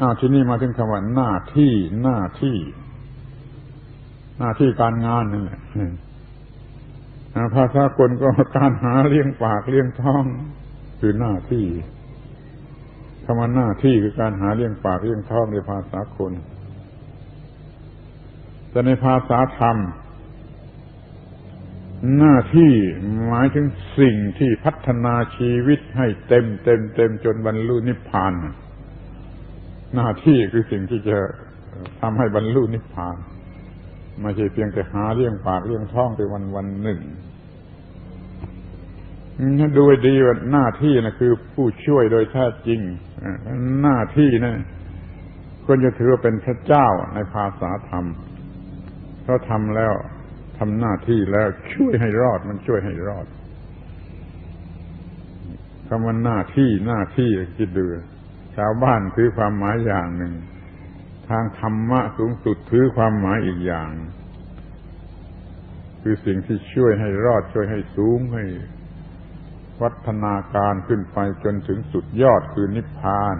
อาที่นี่มาถึงคำว่าหน้าที่หน้าที่ หน้าที่การงานนั่นแหละภาษากลก็การหาเลี้ยงปากเลี้ยงท้อง คือหน้าที่คำว่าหน้าที่คือการหาเลี้ยงปากเลี้ยงท้องในภาษาคน แต่ในภาษาธรรม หน้าที่หมายถึงสิ่งที่พัฒนาชีวิตให้เต็มเต็มเต็มจนบรรลุนิพพาน หน้าที่คือสิ่งที่จะทำให้บรรลุนิพพานไม่ใช่เพียงแต่หาเลี้ยงปากเลี้ยงท้องไปวันวันหนึ่งดูให้ดีว่าหน้าที่นะคือ ผู้ช่วยโดยแท้จริงหน้าที่นะควรจะถือว่าเป็นพระเจ้าในภาษาธรรมเพราะทำแล้วทำหน้าที่แล้วช่วยให้รอดมันช่วยให้รอดคำว่าหน้าที่หน้าที่คิดดู ชาวบ้านถือความหมายอย่างหนึ่ง ทางธรรมะสูงสุดถือความหมายอีกอย่าง คือสิ่งที่ช่วยให้รอดช่วยให้สูงให้วัฒนาการขึ้นไปจนถึงสุดยอดคือนิพพาน